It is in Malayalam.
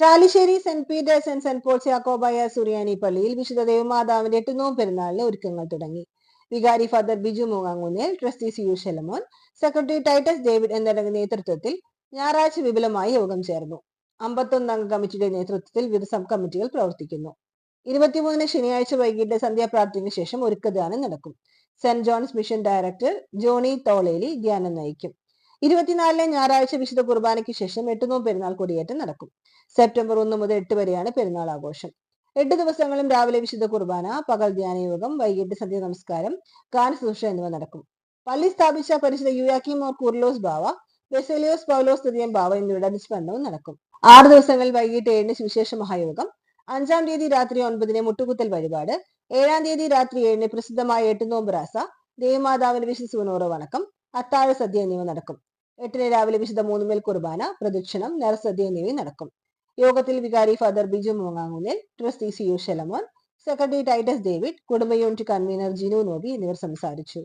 Chalissery Saint Peter's and Saint Paul's Yakobaya സുറിയാനി പള്ളിയിൽ വിശുദ്ധ ദേവമാതാവിന്റെ എട്ടുനോം പെരുന്നാളിന് ഒരുക്കങ്ങൾ തുടങ്ങി. വികാരി father Biju മൂങ്ങാങ്ങുന്നേൽ trustee C U Shelamon secretary Titus David എന്നിവരുടെ നേതൃത്വത്തിൽ ഞായറാഴ്ച വിപുലമായി യോഗം ചേർന്നു. അമ്പത്തൊന്ന് അംഗ കമ്മിറ്റിയുടെ നേതൃത്വത്തിൽ വിവിധ സബ് കമ്മിറ്റികൾ പ്രവർത്തിക്കുന്നു. ഇരുപത്തിമൂന്നിന് ശനിയാഴ്ച വൈകിട്ട് സന്ധ്യാപ്രാർത്ഥനയ്ക്ക് ശേഷം ഒരുക്കദാനം നടക്കും. Saint John's mission director Johnny Tholeli ധ്യാനം നയിക്കും. ഇരുപത്തിനാലിന് ഞായറാഴ്ച വിശുദ്ധ കുർബാനയ്ക്ക് ശേഷം എട്ടുനോം പെരുന്നാൾ കൊടിയേറ്റം നടക്കും. സെപ്റ്റംബർ ഒന്ന് മുതൽ എട്ട് വരെയാണ് പെരുന്നാൾ ആഘോഷം. എട്ട് ദിവസങ്ങളും രാവിലെ വിശുദ്ധ കുർബാന പകൽ ധ്യാനയോഗം വൈകിട്ട് സന്ധ്യ നമസ്കാരം ഗാനശുശ്രൂഷ എന്നിവ നടക്കും. പള്ളി സ്ഥാപിച്ച പരിശുദ്ധ യുയാക്കിം ഓർ കുർലോസ് ബാവ ബെസേലിയോസ് പൗലോസ് തൃതീയൻ ബാവ എന്നിവരുടെ അനുസ്മരണവും നടക്കും. ആറ് ദിവസങ്ങളിൽ വൈകിട്ട് ഏഴിന് സുവിശേഷ മഹായോഗം അഞ്ചാം തീയതി രാത്രി ഒൻപതിന് മുട്ടുകുത്തൽ വഴിപാട് ഏഴാം തീയതി രാത്രി ഏഴിന് പ്രസിദ്ധമായ എട്ടുനോമ്പ് റാസ ദേവമാതാവിന്റെ വിശുദ്ധ സുനോറ വണക്കം അത്താഴ സദ്യ എന്നിവ നടക്കും. എട്ടിന് രാവിലെ വിശുദ്ധ മൂന്നുമേൽ കുർബാന പ്രദക്ഷിണം നരസദ്യ എന്നിവ നടക്കും. യോഗത്തിൽ വികാരി father Biju മൂങ്ങാങ്ങുന്നിൽ trustee C U Shelamon secretary Titus David കുടുംബ യൂണിറ്റ് കൺവീനർ ജിനു നോബി എന്നിവർ സംസാരിച്ചു.